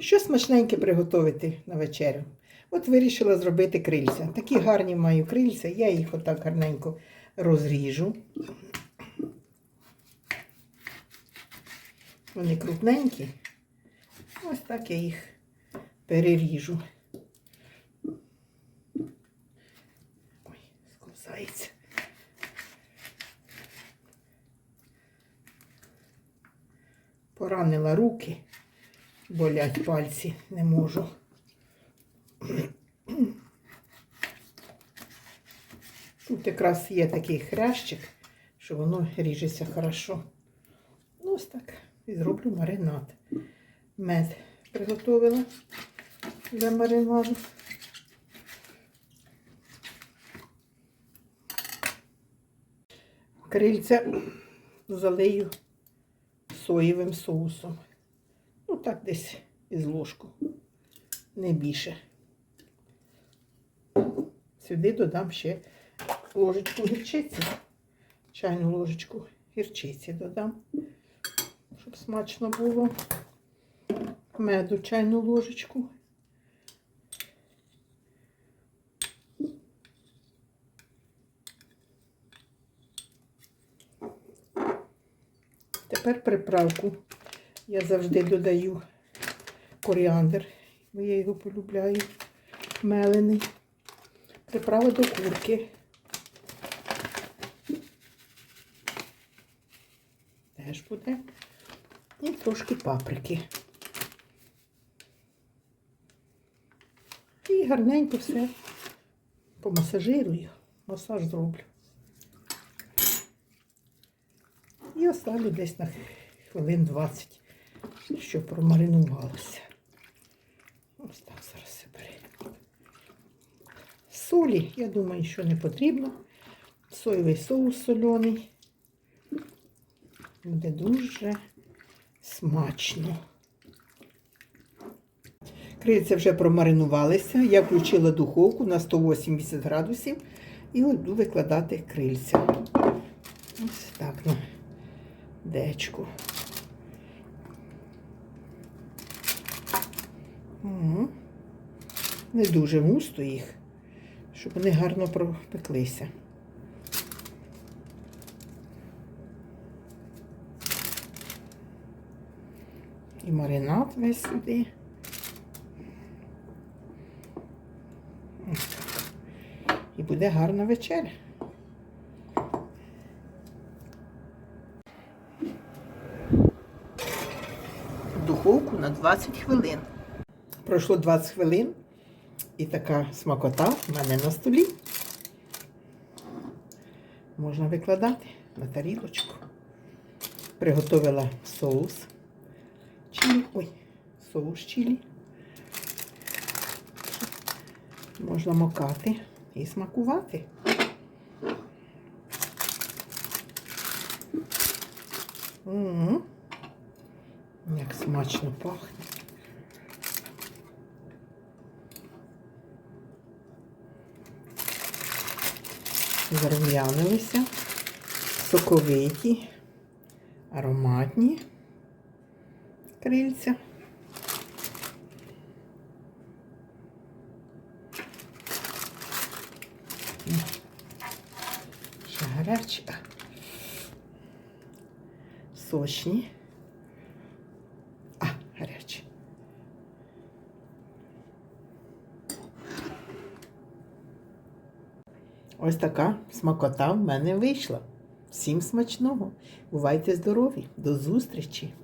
Що смачненьке приготувати на вечерю? От вирішила зробити крильця. Такі гарні маю крильця, я їх отак гарненько розріжу. Вони крупненькі. Ось так я їх переріжу. Ой, сковзається. Поранила руки, болять пальці, не можу. Тут якраз є такий хрящик, що воно ріжеться хорошо. Ну, ось так. І зроблю маринад. Мед приготувала для маринаду. Крильця залию соєвим соусом. Ну так десь із ложку, не більше. Сюди додам ще ложечку гірчиці, чайну ложечку гірчиці додам, щоб смачно було. Меду чайну ложечку. Тепер приправку. Я завжди додаю коріандр, бо я його полюбляю, мелений. Приправа до курки. Теж буде. І трошки паприки. І гарненько все помасажирую, масаж зроблю. І оставлю десь на хвилин 20, щоб промаринувалося. Ось так зараз все бере. Солі, я думаю, що не потрібно. Соєвий соус соляний. Буде дуже смачно. Крильця вже промаринувалися. Я включила духовку на 180 градусів і буду викладати крильця. Ось так на дечку. Не дуже густо їх, щоб вони гарно пропеклися. І маринад весь сюди. І буде гарна вечеря. Духовку на 20 хвилин. Пройшло 20 хвилин і така смакота в мене на столі. Можна викладати на тарілочку. Приготовила соус чилі. Ой, соус чилі. Можна макати і смакувати. Як смачно пахне. Зарум'янилися, соковиті, ароматні крильця. Ще гарячі, сочні. А, гарячі. Ось така смакота в мене вийшла. Всім смачного. Бувайте здорові! До зустрічі!